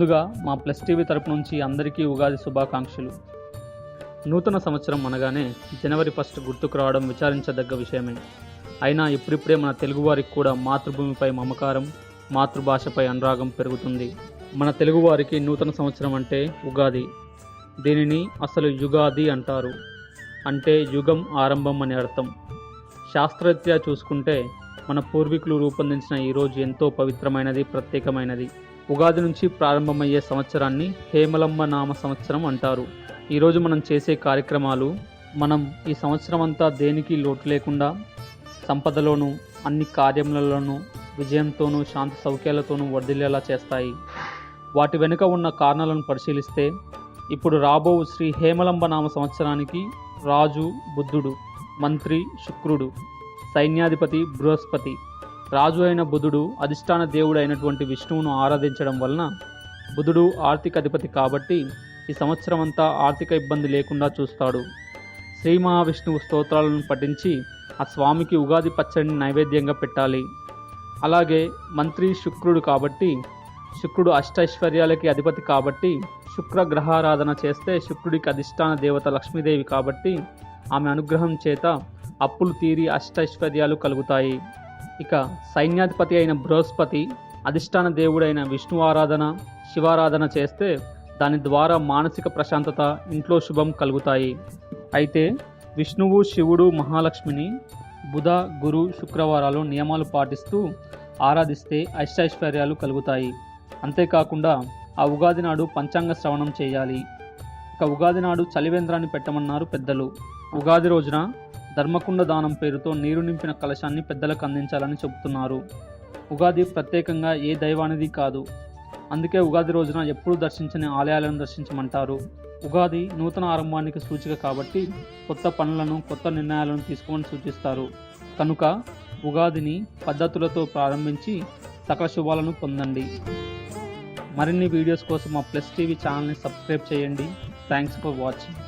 ముందుగా మా plus TV తరపు నుంచి అందరికీ ఉగాది శుభాకాంక్షలు. నూతన సంవత్సరం అనగానే జనవరి ఫస్ట్ గుర్తుకు రావడం విచారించదగ్గ విషయమే. అయినా ఇప్పుడిప్పుడే మన తెలుగువారికి కూడా మాతృభూమిపై మమకారం మాతృభాషపై అనురాగం పెరుగుతుంది. మన తెలుగువారికి నూతన సంవత్సరం అంటే ఉగాది. దీనిని అసలు యుగాది అంటారు. అంటే యుగం ఆరంభం అని అర్థం. శాస్త్రరీత్యా చూసుకుంటే మన పూర్వీకులు రూపొందించిన ఈరోజు ఎంతో పవిత్రమైనది ప్రత్యేకమైనది. ఉగాది నుంచి ప్రారంభమయ్యే సంవత్సరాన్ని హేమలంబ నామ సంవత్సరం అంటారు. ఈరోజు మనం చేసే కార్యక్రమాలు మనం ఈ సంవత్సరం అంతా దేనికి లోటు లేకుండా సంపదలోనూ అన్ని కార్యములలోనూ విజయంతోనూ శాంతి సౌఖ్యాలతోనూ వర్ధిల్లేలా చేస్తాయి. వాటి వెనుక ఉన్న కారణాలను పరిశీలిస్తే ఇప్పుడు రాబో శ్రీ హేమలంబ నామ సంవత్సరానికి రాజు బుద్ధుడు మంత్రి శుక్రుడు సైన్యాధిపతి బృహస్పతి రాజు అయిన బుధుడు అధిష్టాన దేవుడు అయినటువంటి విష్ణువును ఆరాధించడం వలన బుధుడు ఆర్థిక అధిపతి కాబట్టి ఈ సంవత్సరం అంతా ఆర్థిక ఇబ్బంది లేకుండా చూస్తాడు. శ్రీ మహావిష్ణువు స్తోత్రాలను పఠించి ఆ స్వామికి ఉగాది పచ్చడిని నైవేద్యంగా పెట్టాలి. అలాగే మంత్రి శుక్రుడు కాబట్టి శుక్రుడు అష్టైశ్వర్యాలకి అధిపతి కాబట్టి శుక్ర గ్రహారాధన చేస్తే శుక్రుడికి అధిష్టాన దేవత లక్ష్మీదేవి కాబట్టి ఆమె అనుగ్రహం చేత అప్పులు తీరి అష్టైశ్వర్యాలు కలుగుతాయి. ఇక సైన్యాధిపతి అయిన బృహస్పతి అధిష్టాన దేవుడైన విష్ణు ఆరాధన శివారాధన చేస్తే దాని ద్వారా మానసిక ప్రశాంతత ఇంట్లో శుభం కలుగుతాయి. అయితే విష్ణువు శివుడు మహాలక్ష్మిని బుధ గురు శుక్రవారాలు నియమాలు పాటిస్తూ ఆరాధిస్తే అష్టైశ్వర్యాలు కలుగుతాయి. అంతేకాకుండా ఆ ఉగాది నాడు పంచాంగ శ్రవణం చేయాలి. ఇక ఉగాది నాడు చలివేంద్రాన్ని పెట్టమన్నారు పెద్దలు. ఉగాది రోజున ధర్మకుండ దానం పేరుతో నీరు నింపిన కలశాన్ని పెద్దలకు అందించాలని చెబుతున్నారు. ఉగాది ప్రత్యేకంగా ఏ దైవానిది కాదు. అందుకే ఉగాది రోజున ఎప్పుడు దర్శించని ఆలయాలను దర్శించమంటారు. ఉగాది నూతన ఆరంభానికి సూచిక కాబట్టి కొత్త పనులను కొత్త నిర్ణయాలను తీసుకోమని సూచిస్తారు. కనుక ఉగాదిని పద్ధతులతో ప్రారంభించి సకల శుభాలను పొందండి. మరిన్ని వీడియోస్ కోసం మా ప్లస్ టీవీ ఛానల్ని సబ్స్క్రైబ్ చేయండి. Thanks for watching